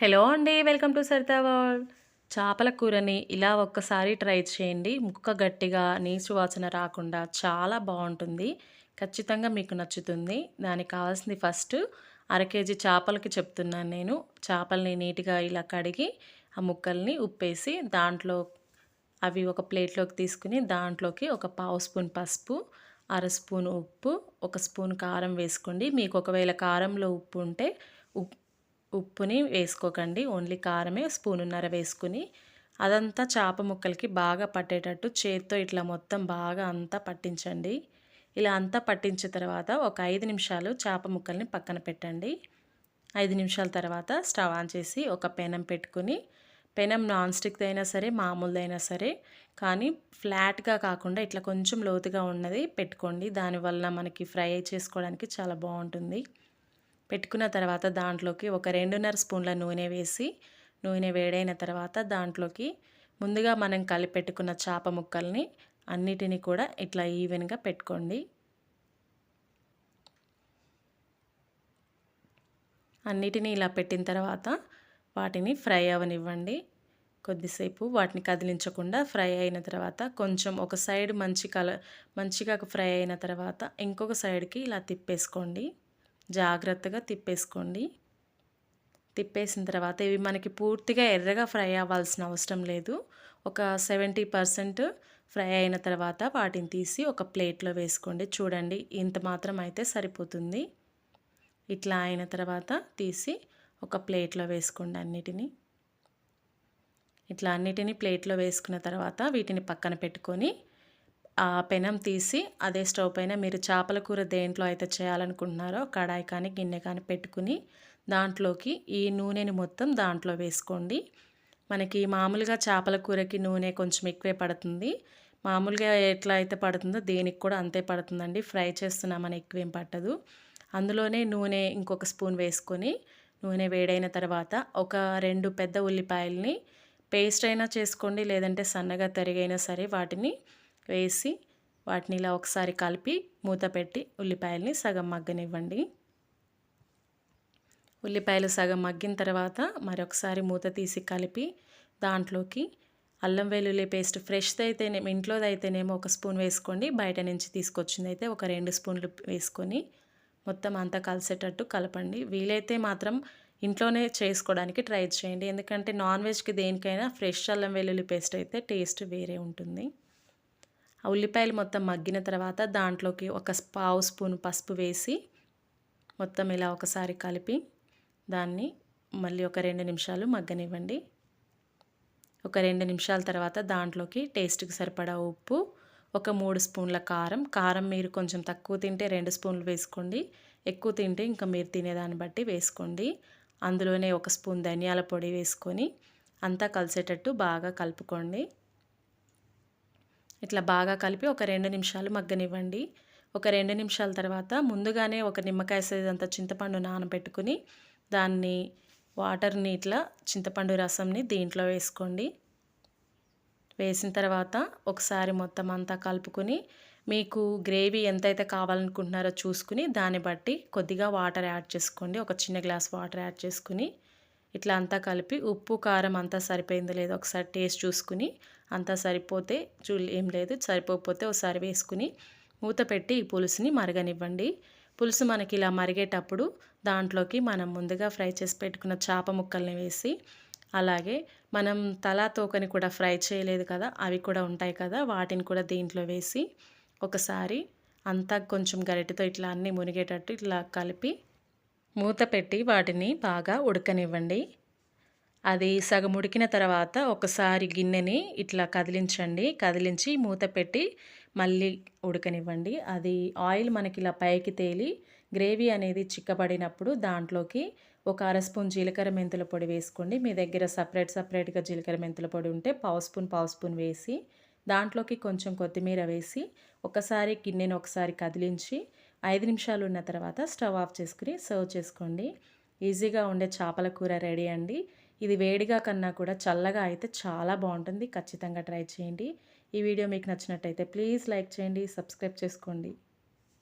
Hello అండి welcome to Sarita world. చేపల కూరని ఇలా ఒక్కసారి ట్రై చేయండి. ముక్క గట్టిగా నీచు వాసన రాకుండా చాలా బాగుంటుంది. ఖచ్చితంగా మీకు నచ్చుతుంది. దానికి కావాల్సింది ఫస్ట్ అర కేజీ చేపలకి చెప్తున్నాను నేను. చేపల్ని నీట్గా ఇలా కడిగి ఆ ముక్కల్ని ఉప్పేసి దాంట్లో అవి ఒక ప్లేట్లోకి తీసుకుని దాంట్లోకి ఒక పావు స్పూన్ పసుపు అర స్పూన్ ఉప్పు ఒక స్పూన్ కారం వేసుకోండి. మీకు ఒకవేళ కారంలో ఉప్పు ఉంటే ఉప్పు ఉప్పుని వేసుకోకండి. ఓన్లీ కారమే స్పూనున్నర వేసుకుని అదంతా చేప ముక్కలకి బాగా పట్టేటట్టు చేత్తో ఇట్లా మొత్తం బాగా అంతా పట్టించండి. ఇలా అంతా పట్టించిన తర్వాత ఒక ఐదు నిమిషాలు చేప ముక్కల్ని పక్కన పెట్టండి. ఐదు నిమిషాల తర్వాత స్టవ్ ఆన్ చేసి ఒక పెనం పెట్టుకుని పెనం నాన్ స్టిక్ది అయినా సరే మామూలుదైనా సరే కానీ ఫ్లాట్గా కాకుండా ఇట్లా కొంచెం లోతుగా ఉన్నది పెట్టుకోండి. దానివల్ల మనకి ఫ్రై చేసుకోవడానికి చాలా బాగుంటుంది. పెట్టుకున్న తర్వాత దాంట్లోకి ఒక రెండున్నర స్పూన్ల నూనె వేసి నూనె వేడైన తర్వాత దాంట్లోకి ముందుగా మనం కలిపెట్టుకున్న చేప ముక్కల్ని అన్నిటినీ కూడా ఇట్లా ఈవెన్గా పెట్టుకోండి. అన్నిటినీ ఇలా పెట్టిన తర్వాత వాటిని ఫ్రై అవనివ్వండి. కొద్దిసేపు వాటిని కదిలించకుండా ఫ్రై అయిన తర్వాత కొంచెం ఒక సైడ్ మంచి కలర్ మంచిగా ఫ్రై అయిన తర్వాత ఇంకొక సైడ్కి ఇలా తిప్పేసుకోండి. జాగ్రత్తగా తిప్పేసుకోండి. తిప్పేసిన తర్వాత ఇవి మనకి పూర్తిగా ఎర్రగా ఫ్రై అవ్వాల్సిన అవసరం లేదు. ఒక సెవెంటీ పర్సెంట్ ఫ్రై అయిన తర్వాత వాటిని తీసి ఒక ప్లేట్లో వేసుకోండి. చూడండి ఇంత మాత్రం అయితే సరిపోతుంది. ఇట్లా అయిన తర్వాత తీసి ఒక ప్లేట్లో వేసుకోండి అన్నిటినీ. ఇట్లా అన్నిటినీ ప్లేట్లో వేసుకున్న తర్వాత వీటిని పక్కన పెట్టుకొని పెనం తీసి అదే స్టవ్ పైన మీరు చేపల కూర దేంట్లో అయితే చేయాలనుకుంటున్నారో కడాయి కానీ గిన్నె కానీ పెట్టుకుని దాంట్లోకి ఈ నూనెని మొత్తం దాంట్లో వేసుకోండి. మనకి మామూలుగా చేపల కూరకి నూనె కొంచెం ఎక్కువే పడుతుంది. మామూలుగా ఎట్లా అయితే పడుతుందో దేనికి కూడా అంతే పడుతుందండి. ఫ్రై చేస్తున్నామని ఎక్కువేం పట్టదు. అందులోనే నూనె ఇంకొక స్పూన్ వేసుకొని నూనె వేడైన తర్వాత ఒక రెండు పెద్ద ఉల్లిపాయల్ని పేస్ట్ అయినా చేసుకోండి లేదంటే సన్నగా తరిగైనా సరే వాటిని వేసి వాటిని ఇలా ఒకసారి కలిపి మూత పెట్టి ఉల్లిపాయల్ని సగం మగ్గనివ్వండి. ఉల్లిపాయలు సగం మగ్గిన తర్వాత మరొకసారి మూత తీసి కలిపి దాంట్లోకి అల్లం వెల్లుల్లి పేస్ట్ ఫ్రెష్ది అయితేనే ఇంట్లోది అయితేనేమో ఒక స్పూన్ వేసుకోండి. బయట నుంచి తీసుకొచ్చింది అయితే ఒక రెండు స్పూన్లు వేసుకొని మొత్తం అంతా కలిసేటట్టు కలపండి. వీలైతే మాత్రం ఇంట్లోనే చేసుకోవడానికి ట్రై చేయండి. ఎందుకంటే నాన్ వెజ్కి దేనికైనా ఫ్రెష్ అల్లం వెల్లుల్లి పేస్ట్ అయితే టేస్ట్ వేరే ఉంటుంది. ఆ ఉల్లిపాయలు మొత్తం మగ్గిన తర్వాత దాంట్లోకి ఒక పావు స్పూన్ పసుపు వేసి మొత్తం ఇలా ఒకసారి కలిపి దాన్ని మళ్ళీ ఒక రెండు నిమిషాలు మగ్గనివ్వండి. ఒక రెండు నిమిషాల తర్వాత దాంట్లోకి టేస్ట్కి సరిపడా ఉప్పు ఒక మూడు స్పూన్ల కారం. కారం మీరు కొంచెం తక్కువ తింటే రెండు స్పూన్లు వేసుకోండి. ఎక్కువ తింటే ఇంకా మీరు తినేదాన్ని బట్టి వేసుకోండి. అందులోనే ఒక స్పూన్ ధనియాల పొడి వేసుకొని అంతా కలిసేటట్టు బాగా కలుపుకోండి. ఇట్లా బాగా కలిపి ఒక రెండు నిమిషాలు మగ్గనివ్వండి. ఒక రెండు నిమిషాల తర్వాత ముందుగానే ఒక నిమ్మకాయ సైజంత చింతపండు నానబెట్టుకుని దాన్ని వాటర్ని ఇట్లా చింతపండు రసంని దీంట్లో వేసుకోండి. వేసిన తర్వాత ఒకసారి మొత్తం అంతా కలుపుకొని మీకు గ్రేవీ ఎంతైతే కావాలనుకుంటున్నారో చూసుకుని దాన్ని బట్టి కొద్దిగా వాటర్ యాడ్ చేసుకోండి. ఒక చిన్న గ్లాస్ వాటర్ యాడ్ చేసుకుని ఇట్లా అంతా కలిపి ఉప్పు కారం అంతా సరిపోయిందో లేదో ఒకసారి టేస్ట్ చూసుకుని అంతా సరిపోతే చూ ఏం లేదు సరిపోకపోతే ఒకసారి వేసుకుని మూత పెట్టి ఈ పులుసుని మరగనివ్వండి. పులుసు మనకి ఇలా మరిగేటప్పుడు దాంట్లోకి మనం ముందుగా ఫ్రై చేసి పెట్టుకున్న చేప ముక్కల్ని వేసి అలాగే మనం తలా తోకని కూడా ఫ్రై చేయలేదు కదా అవి కూడా ఉంటాయి కదా వాటిని కూడా దీంట్లో వేసి ఒకసారి అంతా కొంచెం గరిటెతో ఇట్లా అన్నీ మునిగేటట్టు ఇట్లా కలిపి మూత పెట్టి వాటిని బాగా ఉడకనివ్వండి. అది సగం ఉడికిన తర్వాత ఒకసారి గిన్నెని ఇట్లా కదిలించండి. కదిలించి మూత పెట్టి మళ్ళీ ఉడకనివ్వండి. అది ఆయిల్ మనకి ఇలా పైకి తేలి గ్రేవీ అనేది చిక్కబడినప్పుడు దాంట్లోకి ఒక అర స్పూన్ జీలకర్ర మెంతుల పొడి వేసుకోండి. మీ దగ్గర సపరేట్ సపరేట్గా జీలకర్ర మెంతుల పొడి ఉంటే పావు స్పూన్ పావు స్పూన్ వేసి దాంట్లోకి కొంచెం కొత్తిమీర వేసి ఒకసారి గిన్నెను ఒకసారి కదిలించి ఐదు నిమిషాలు ఉన్న తర్వాత స్టవ్ ఆఫ్ చేసుకుని సర్వ్ చేసుకోండి. ఈజీగా ఉండే చేపల కూర రెడీ అండి. ఇది వేడిగా కన్నా కూడా చల్లగా అయితే చాలా బాగుంటుంది. ఖచ్చితంగా ట్రై చేయండి. ఈ వీడియో మీకు నచ్చినట్టయితే ప్లీజ్ లైక్ చేయండి సబ్స్క్రైబ్ చేసుకోండి.